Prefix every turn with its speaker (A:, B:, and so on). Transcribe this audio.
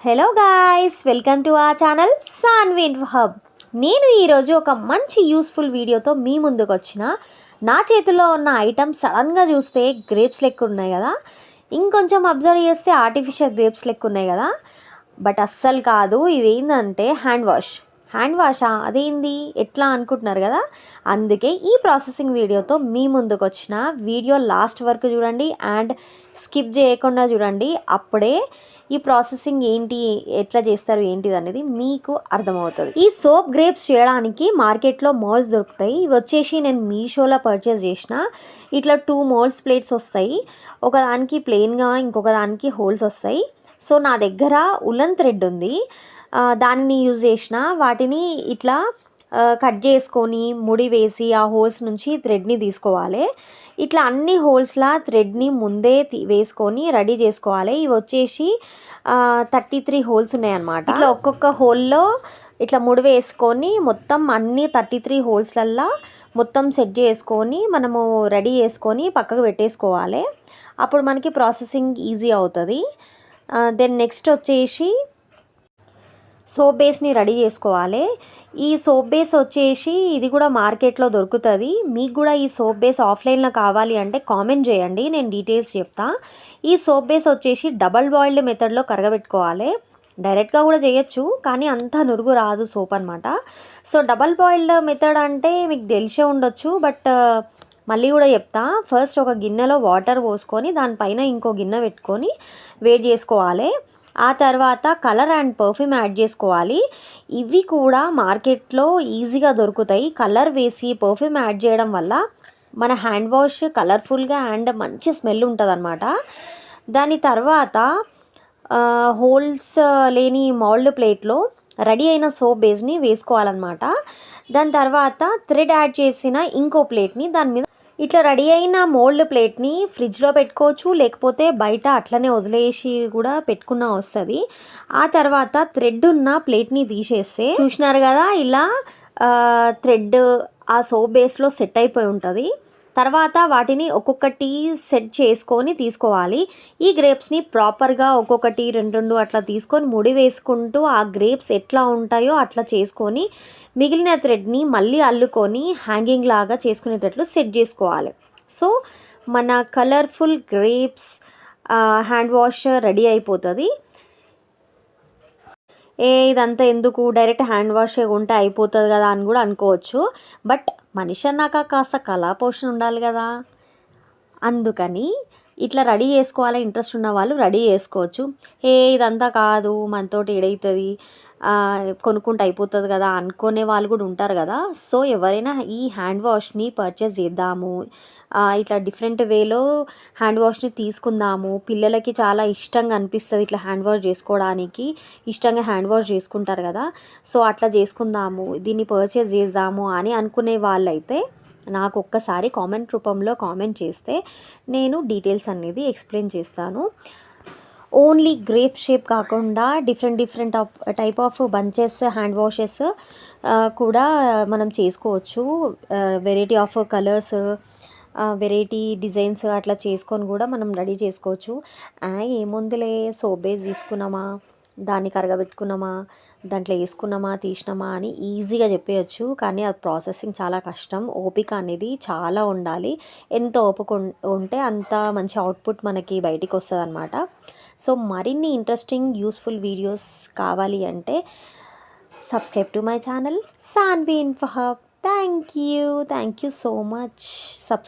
A: Hello guys welcome to ఆ channel సాన్విన్ hub నేను ఈరోజు ఒక మంచి యూస్ఫుల్ వీడియోతో మీ ముందుకు వచ్చిన నా చేతిలో ఉన్న ఐటమ్ సడన్గా చూస్తే గ్రేప్స్ లెక్క ఉన్నాయి కదా? ఇంకొంచెం అబ్జర్వ్ చేస్తే ఆర్టిఫిషియల్ గ్రేప్స్ లెక్క ఉన్నాయి కదా? బట్ అస్సలు కాదు ఇవేందంటే హ్యాండ్ వాష్ హ్యాండ్ వాషా అదేంది? ఎట్లా అనుకుంటున్నారు కదా? అందుకే ఈ ప్రాసెసింగ్ వీడియోతో మీ ముందుకు వచ్చిన వీడియో లాస్ట్ వరకు చూడండి అండ్ స్కిప్ చేయకుండా చూడండి. అప్పుడే ఈ ప్రాసెసింగ్ ఏంటి ఎట్లా చేస్తారు ఏంటిది అనేది మీకు అర్థమవుతుంది. ఈ సోప్ గ్రేప్స్ చేయడానికి మార్కెట్లో మోల్స్ దొరుకుతాయి. ఇవి వచ్చేసి నేను మీషోలో పర్చేస్ చేసిన. ఇట్లా టూ మోల్స్ ప్లేట్స్ వస్తాయి. ఒకదానికి ప్లెయిన్గా ఇంకొక దానికి హోల్స్ వస్తాయి. సో నా దగ్గర ఉలన్ థ్రెడ్ ఉంది. దానిని యూజ్ చేసిన వాటిని ఇట్లా కట్ చేసుకొని ముడి వేసి ఆ హోల్స్ నుంచి థ్రెడ్ని తీసుకోవాలి. ఇట్లా అన్ని హోల్స్లా థ్రెడ్ని ముందే వేసుకొని రెడీ చేసుకోవాలి. ఇవి వచ్చేసి థర్టీ త్రీ హోల్స్ ఉన్నాయన్నమాట. ఇట్లా ఒక్కొక్క హోల్లో ఇట్లా ముడి వేసుకొని మొత్తం అన్ని థర్టీ త్రీ హోల్స్లల్లా మొత్తం సెట్ చేసుకొని మనము రెడీ చేసుకొని పక్కకు పెట్టేసుకోవాలి. అప్పుడు మనకి ప్రాసెసింగ్ ఈజీ అవుతుంది. దెన్ నెక్స్ట్ వచ్చేసి సోప్ బేస్ని రెడీ చేసుకోవాలి. ఈ సోప్ బేస్ వచ్చేసి ఇది కూడా మార్కెట్లో దొరుకుతుంది. మీకు కూడా ఈ సోప్ బేస్ ఆఫ్లైన్లో కావాలి అంటే కామెంట్ చేయండి. నేను డీటెయిల్స్ చెప్తా. ఈ సోప్ బేస్ వచ్చేసి డబల్ బాయిల్డ్ మెథడ్లో కరగబెట్టుకోవాలి. డైరెక్ట్గా కూడా చేయొచ్చు కానీ అంత నురుగు రాదు సోప్ అనమాట సో డబల్ బాయిల్డ్ మెథడ్ అంటే మీకు తెలిసే ఉండొచ్చు బట్ మళ్ళీ కూడా చెప్తా. ఫస్ట్ ఒక గిన్నెలో వాటర్ పోసుకొని దానిపైన ఇంకో గిన్నె పెట్టుకొని వేడి చేసుకోవాలి. ఆ తర్వాత కలర్ అండ్ పర్ఫ్యూమ్ యాడ్ చేసుకోవాలి. ఇవి కూడా మార్కెట్లో ఈజీగా దొరుకుతాయి. కలర్ వేసి పర్ఫ్యూమ్ యాడ్ చేయడం వల్ల మన హ్యాండ్ వాష్ కలర్ఫుల్గా అండ్ మంచి స్మెల్ ఉంటుంది అనమాట దాని తర్వాత హోల్స్ లేని మౌల్డ్ ప్లేట్లో రెడీ అయిన సోప్ బేస్ని వేసుకోవాలన్నమాట. దాని తర్వాత థ్రెడ్ యాడ్ చేసిన ఇంకో ప్లేట్ని దాని మీద ఇట్లా రెడీ అయిన మోల్డ్ ప్లేట్ని ఫ్రిడ్జ్లో పెట్టుకోవచ్చు లేకపోతే బయట అట్లనే వదిలేసి కూడా పెట్టుకున్న వస్తుంది. ఆ తర్వాత థ్రెడ్ ఉన్న ప్లేట్ని తీసేస్తే చూసినారు కదా ఇలా థ్రెడ్ ఆ సోప్ బేస్లో సెట్ అయిపోయి ఉంటుంది. తర్వాత వాటిని ఒక్కొక్కటి సెట్ చేసుకొని తీసుకోవాలి. ఈ గ్రేప్స్ని ప్రాపర్గా ఒక్కొక్కటి రెండు రెండు అట్లా తీసుకొని ముడి వేసుకుంటూ ఆ గ్రేప్స్ ఎట్లా ఉంటాయో అట్లా చేసుకొని మిగిలిన థ్రెడ్ని మళ్ళీ అల్లుకొని హ్యాంగింగ్ లాగా చేసుకునేటట్లు సెట్ చేసుకోవాలి. సో మన colourful grapes hand wash ready అయిపోతుంది. ఏ ఇదంతా ఎందుకు? డైరెక్ట్ హ్యాండ్ వాష్ ఉంటే అయిపోతుంది కదా అని కూడా అనుకోవచ్చు. బట్ మనిషి అన్నాక కాస్త కళా పోషణ ఉండాలి కదా. అందుకని ఇట్లా రెడీ చేసుకోవాలి ఇంట్రెస్ట్ ఉన్న వాళ్ళు రెడీ చేసుకోవచ్చు. ఏ ఇదంతా కాదు మనతోటి ఏడవుతుంది కొనుక్కుంటే అయిపోతుంది కదా అనుకునే వాళ్ళు కూడా ఉంటారు కదా. సో ఎవరైనా ఈ హ్యాండ్ వాష్ని పర్చేస్ చేద్దాము. ఇట్లా డిఫరెంట్ వేలో హ్యాండ్ వాష్ని తీసుకుందాము. పిల్లలకి చాలా ఇష్టంగా అనిపిస్తుంది ఇట్లా హ్యాండ్ వాష్ చేసుకోవడానికి. ఇష్టంగా హ్యాండ్ వాష్ చేసుకుంటారు కదా. సో అట్లా చేసుకుందాము దీన్ని పర్చేస్ చేద్దాము అని అనుకునే వాళ్ళైతే నాకు ఒక్కసారి కామెంట్ రూపంలో కామెంట్ చేస్తే నేను డీటెయిల్స్ అనేది ఎక్స్ప్లెయిన్ చేస్తాను. ఓన్లీ గ్రేప్ షేప్ కాకుండా different different type of bunches hand washes కూడా మనం చేసుకోవచ్చు. Variety of colours variety designs అట్లా చేసుకొని కూడా మనం రెడీ చేసుకోవచ్చు. ఏముందిలే సోప్ బేస్ తీసుకున్నామా? దాన్ని కరగబెట్టుకున్నామా దాంట్లో వేసుకున్నామా తీసినామా అని ఈజీగా చెప్పేయచ్చు. కానీ ఆ ప్రాసెసింగ్ చాలా కష్టం. ఓపిక అనేది చాలా ఉండాలి. ఎంత ఓపిక ఉంటే అంత మంచి అవుట్పుట్ మనకి బయటికి వస్తుంది అనమాట సో మరిన్ని ఇంట్రెస్టింగ్ యూస్ఫుల్ వీడియోస్ కావాలి అంటే subscribe to my channel. Sanvi info hub thank you. Thank you so much. Subscribe